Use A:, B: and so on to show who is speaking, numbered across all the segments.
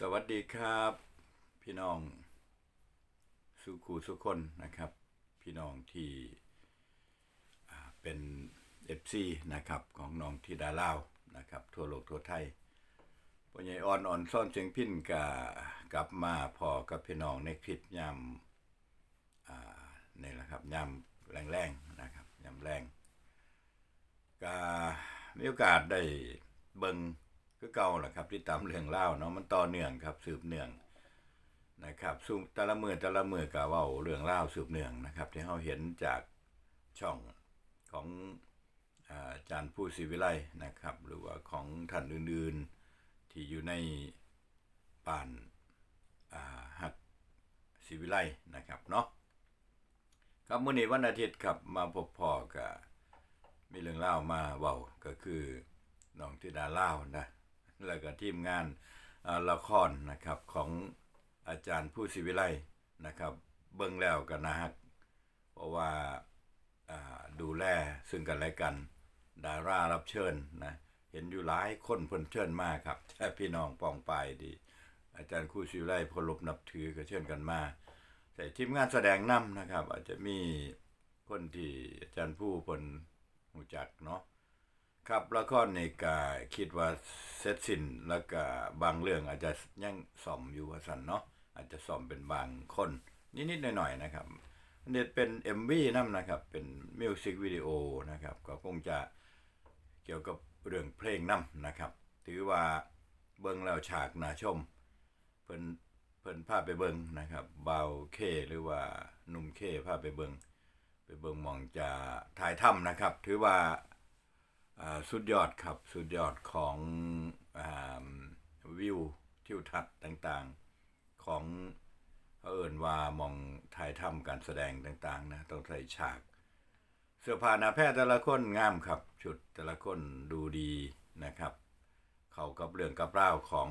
A: สวัสดีครับ พี่น้องสุขูสุคนนะครับ พี่น้องที่เป็นเอฟซีนะครับของน้องที่ดาลาวนะครับ ทั่วโลกทั่วไทยปัญญาอ่อนอ่อนซ่อนเสียงพินกกลับมาพอกับพี่น้องในคลิปยามอ่านี่แหละครับยามแรงๆนะครับยามแรงก็มีโอกาสได้เบิง คือเก่าแหละครับ ที่ตามเรื่องเล่าเนาะมันต่อเนื่องครับ สืบเนื่องนะครับซุ่มแต่ละมือแต่ละมือก็เว้าเรื่องเล่าสืบเนื่องนะครับ ที่เราเห็นจากช่องของอาจารย์ผู้ศิวิไลนะครับ หรือว่าของท่านอื่นๆ ที่อยู่ในป่านาหักศิวิไลนะครับเนาะครับมื้อนี้วันอาทิตย์ครับมาพบพ่อกับมีเรื่องเล่ามาเว้าก็คือน้องธิดาเล่านะ แล้วก็ทีมงานละครนะครับของอาจารย์ผู้ศิวิไลนะครับ เบิ่งแล้วก็นะฮักเพราะว่าดูแลซึ่งกันและกัน ดารารับเชิญนะเห็นอยู่หลายคนเพิ่นเชิญมากครับแต่พี่น้องปองปายดี อาจารย์ครูศิวิไลพลบนับถือก็เชิญกันมาแต่ทีมงานแสดงนำนะครับ อาจจะมีคนที่อาจารย์ผู้เพิ่นหูจักเนาะ ครับละครนี่ก็คิดว่าเสร็จสิ้นแล้วก็บางเรื่องอาจจะยังซ่อมอยู่ว่าซั่นเนาะอาจจะซ่อมเป็นบางคนนิดๆหน่อยๆนะครับอันนี้เป็น MV นำนะครับ เป็นมิวสิกวิดีโอนะครับ ก็คงจะเกี่ยวกับเรื่องเพลงนำนะครับ ถือว่าเบิ่งแล้วฉากน่าชม เพิ่นเพิ่นพาไปเบิ่งนะครับเบาเคหรือว่าหนุ่มเคพาไปเบิ่งไปเบิ่งมองจะถ่ายถ้ำนะครับ ถือว่า สุดยอดครับ สุดยอดของอาวิวทิวทัศน์ต่างๆ ของเขาเอินว่ามองถ่ายถ้ำการแสดงต่างๆนะต้องใส่ฉาก เสื้อผ้าหน้าแพทย์แต่ละคนงามครับ ชุดแต่ละคนดูดีนะครับ เข้ากับเรื่องกับเล่าของ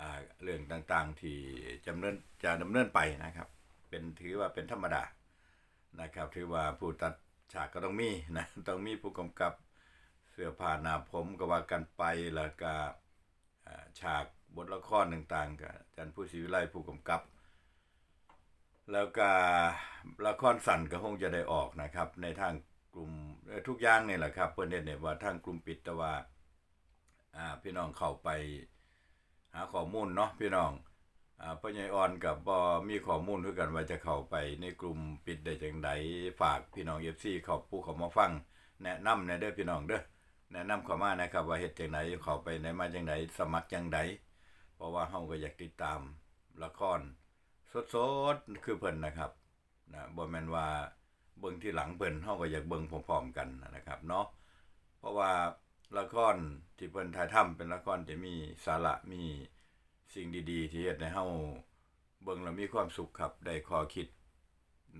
A: อ่าเรื่องต่างๆ ที่จำเนินจะดำเนินไปนะครับ เป็นถือว่าเป็นธรรมดานะครับ ถือว่าผู้ตัดฉากก็ต้องมีนะต้องมีผู้กำกับ เสื้อผ้าหน้าผมก็ว่ากันไปแล้วก็อ่าฉากบทละครต่างๆก็อาจารย์ผู้ศิวิไลผู้กำกับ แล้วก็ละครสั่นก็คงจะได้ออกนะครับ ในทางกลุ่มทุกอย่างนี่แหละครับเพิ่อนเฮ็ดเนี่ยว่าทางกลุ่มปิดแต่ว่าพี่น้องเข้าไปหาข้อมูลเนาะพี่น้องอพ่อใหญ่อ่อนกับบ่มีข้อมูลคือกันว่าจะเข้าไปในกลุ่มปิดได้จังไดฝากพี่น้อง FC เข้าผู้เขามาฟังแนะนำแน่เด้อพี่น้องเด้อ แนะนำเข้ามานะครับ ว่าเฮ็ดจังไดเข้าไปไหนมาจังไดสมัครจังไดเพราะว่าเฮาก็อยากติดตามละครสดๆคือเพิ่นนะครับนะบ่แม่นว่าเบิ่งที่หลังเพิ่นเฮาก็อยากเบิ่งพร้อมๆกันนะครับเนาะเพราะว่าละครที่เพิ่นถ่ายทำเป็นละครที่มีสาระมีสิ่งดีๆ ที่เฮ็ดให้เฮาเบิ่งแล้วมีความสุขครับ ได้ข้อคิด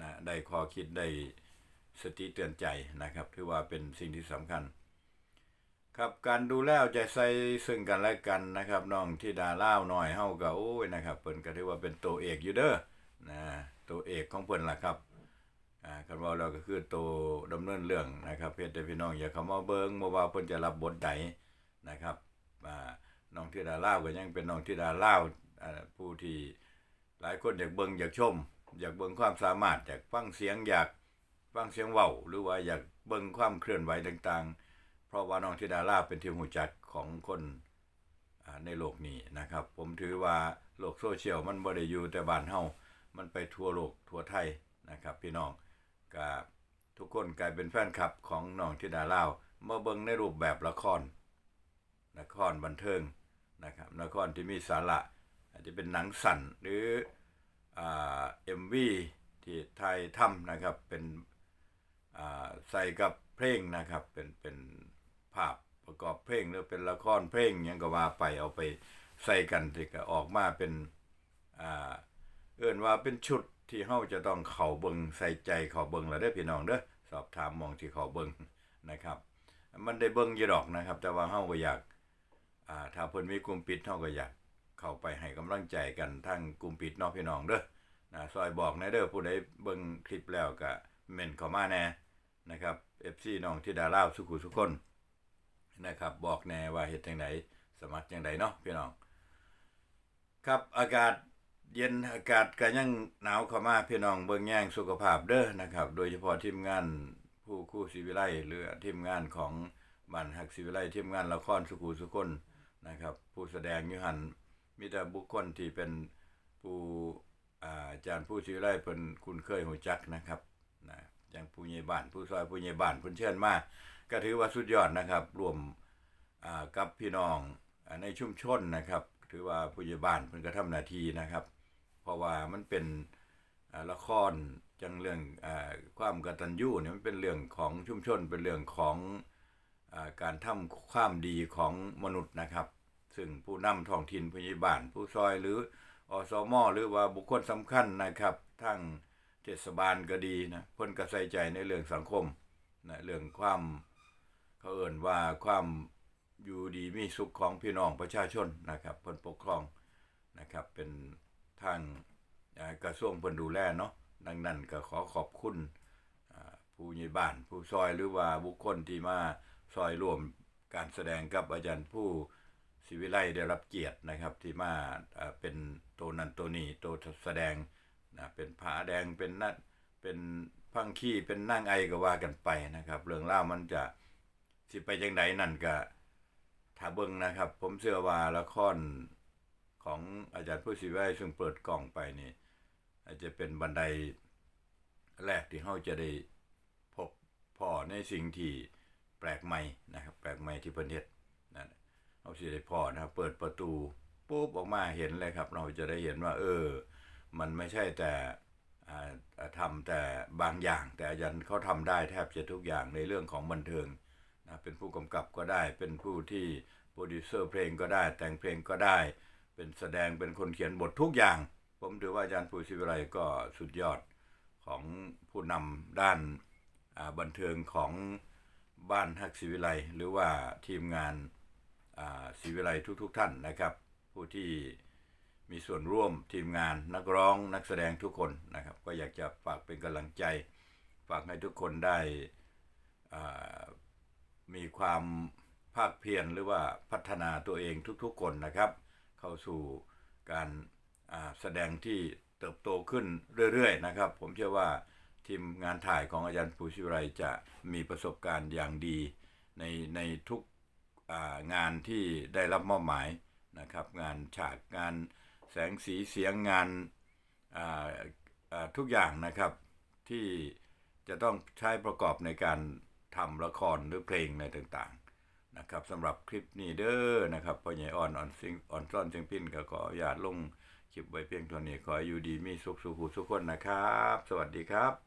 A: นะได้ข้อคิดได้สติเตือนใจนะครับ ถือว่าเป็นสิ่งที่สำคัญ ครับการดูแลใจใส่ซึ่งกันและกันนะครับน้องที่ดาล่าวน้อยเฮาก็โอ้ยนะครับเพิ่นก็ถือว่าเป็นตัวเอกอยู่เด้อนะตัวเอกของเพิ่นล่ะครับอ่าคันว่าเราก็คือตัวดำเนินเรื่องนะครับเพื่อแต่พี่น้องอย่าเข้ามาเบิ่งบ่ว่าเพิ่นจะรับบทใดนะครับอ่าน้องธิดาล่าวก็ยังเป็นน้องธิดาลาวอ่าผู้ที่หลายคนอยากเบิ่งอยากชม อยากเบิ่งความสามารถอยากฟังเสียงอยากฟังเสียงเว้าหรือว่าอยากเบิ่งความเคลื่อนไหวต่างๆ เพราะว่าน้องธิดาลาวเป็นที่รู้จักของคนในโลกนี้นะครับ ผมถือว่าโลกโซเชียลมันบ่ได้อยู่แต่บ้านเฮามันไปทั่วโลกทั่วไทยนะครับ พี่น้องก็ทุกคนกลายเป็นแฟนคลับของน้องธิดาลาวมาเบิ่งในรูปแบบละครนครบันเทิงนะครับนครที่มีสาระอาจจะเป็นหนังสั้นหรืออ่าเอ็มวีที่ไทยทำนะครับเป็นอ่าใส่กับเพลงนะครับเป็นเป็น ภาพประกอบเพลงหรือเป็นละครเพลงยังก็ว่าไปเอาไปใส่กันที่ก็ออกมาเป็นอ่าเอื่นว่าเป็นชุดที่เฮาจะต้องเข้าเบิงใส่ใจเข้าเบิงแล้วเด้อพี่น้องเด้อสอบถามมองที่เข้าเบิงนะครับ มันได้เบิงอยู่ดอกนะครับ แต่ว่าเฮาก็อยากอ่าถ้าเพิ่นมีกลุ่มปิดเฮาก็อยากเข้าไปให้กำลังใจกันทั้งกลุ่มปิดเนาะพี่น้องเด้อนะซอยบอกน่เด้อผู้ใดเบิ่งคลิปแล้วก็เม่นเข้ามาแน่นะครับ FC น้องที่ดาลาวสุขุสุคน นะครับ บอกแน่ว่าเฮ็ดจังไดสมัครจังไดเนาะพี่น้อง ครับอากาศเย็นอากาศก็ยังหนาวเข้ามาพี่น้องเบิ่งแย่งสุขภาพเด้อนะครับ โดยเฉพาะทีมงานผู้คู่ศิวิไลหรือทีมงานของบ้านฮักศิวิไลทีมงานละครสุขุสุคนนะครับ ผู้แสดงยู่หันมีแต่บุคคลที่เป็นผู้อาจารย์ผู้ศิวิไลเพิ่นคุณเคยหูจักนะครับ อย่างผู้ใหญ่บ้านผู้ซอยผู้ใหญ่บ้านเพิ่นเชิญมาก็ถือว่าสุดยอดนะครับ รวมกับพี่น้องในชุมชนนะครับ ถือว่าผู้ใหญ่บ้านเพิ่นก็ทำหน้าที่นะครับ เพราะว่ามันเป็นละครจังเรื่องอความกตัญญูเนี่ยมันเป็นเรื่องของชุมชน เป็นเรื่องของอการทำความดีของมนุษย์นะครับ ซึ่งผู้นำท้องถิ่นผู้ใหญ่บ้านผู้ซอยหรืออสมหรือว่าบุคคลสำคัญนะครับทั้ง เทศบาลก็ดีนะเพิ่นก็ใส่ใจในเรื่องสังคมนะเรื่องความเขาเอ่นว่าความอยู่ดีมีสุขของพี่น้องประชาชนนะครับเพิ่นปกครองนะครับเป็นทางกระทรวงเพิ่นดูแลเนาะดังนั้นก็ขอขอบคุณผู้ใหญ่บ้านผู้ซอยหรือว่าบุคคลที่มาซอยร่วมการแสดงกับอาจารย์ผู้ศิวิไลได้รับเกียรตินะครับที่มาอ่าเป็นตัวนั้นตัวนี้ตัวแสดง นะเป็นผาแดงเป็นนัดเป็นพังขี้เป็นนั่งไอก็ว่ากันไปนะครับ เรื่องเล่ามันจะสิไปจังไดนั่นก็ถ้าเบิ่งนะครับ ผมเชื่อว่าละครของอาจารย์ผู้ศิวิไลซึ่งเปิดกล่องไปนี่ อาจจะเป็นบันไดแรกที่เฮาจะได้พบพ่อในสิ่งที่แปลกใหม่นะครับ แปลกใหม่ที่เพิ่นเฮ็ดนั่นเฮาสิได้พ่อนะครับ เปิดประตูปุ๊บออกมาเห็นเลยครับ เราจะได้เห็นว่า เออ มันไม่ใช่แต่อ่าอ่าทำแต่บางอย่าง แต่อาจารย์เขาทำได้แทบจะทุกอย่างในเรื่องของบันเทิงนะเป็นผู้กำกับก็ได้ เป็นผู้ที่โปรดิวเซอร์เพลงก็ได้ แต่งเพลงก็ได้ เป็นแสดงเป็นคนเขียนบททุกอย่าง ผมถือว่าอาจารย์ผู้ศิวิไลก็สุดยอดของผู้นำด้านบันเทิงของบ้านฮักศิวิไลหรือว่าทีมงานอ่าศิวิไลทุกๆทท่านนะครับ ผู้ที่ มีส่วนร่วมทีมงานนักร้องนักแสดงทุกคนนะครับ ก็อยากจะฝากเป็นกำลังใจ ฝากให้ทุกคนได้มีความภาคเพียรหรือว่าพัฒนาตัวเองทุกๆคนนะครับ เข้าสู่การาแสดงที่เติบโตขึ้นเรื่อยๆนะครับ ผมเชื่อว่าทีมงานถ่ายของอาจารย์ภูชิวไรจะมีประสบการณ์อย่างดี ในในทุกงานที่ได้รับมอบหมายนะครับ งานฉากงาน แสงสีเสียงงานอ่าอ่าทุกอย่างนะครับที่จะต้องใช้ประกอบในการทำละครหรือเพลงในต่างๆนะครับสำหรับคลิปนี้เด้อนะครับพ่อใหญ่อ่อนอ่อนซิงอ่อนซ่อนเสียงพินก็ขออนุญาตลงคลิปไว้เพียงเท่านี้ขออยู่ดีมีสุขสุขสุขคนนะครับ สวัสดีครับ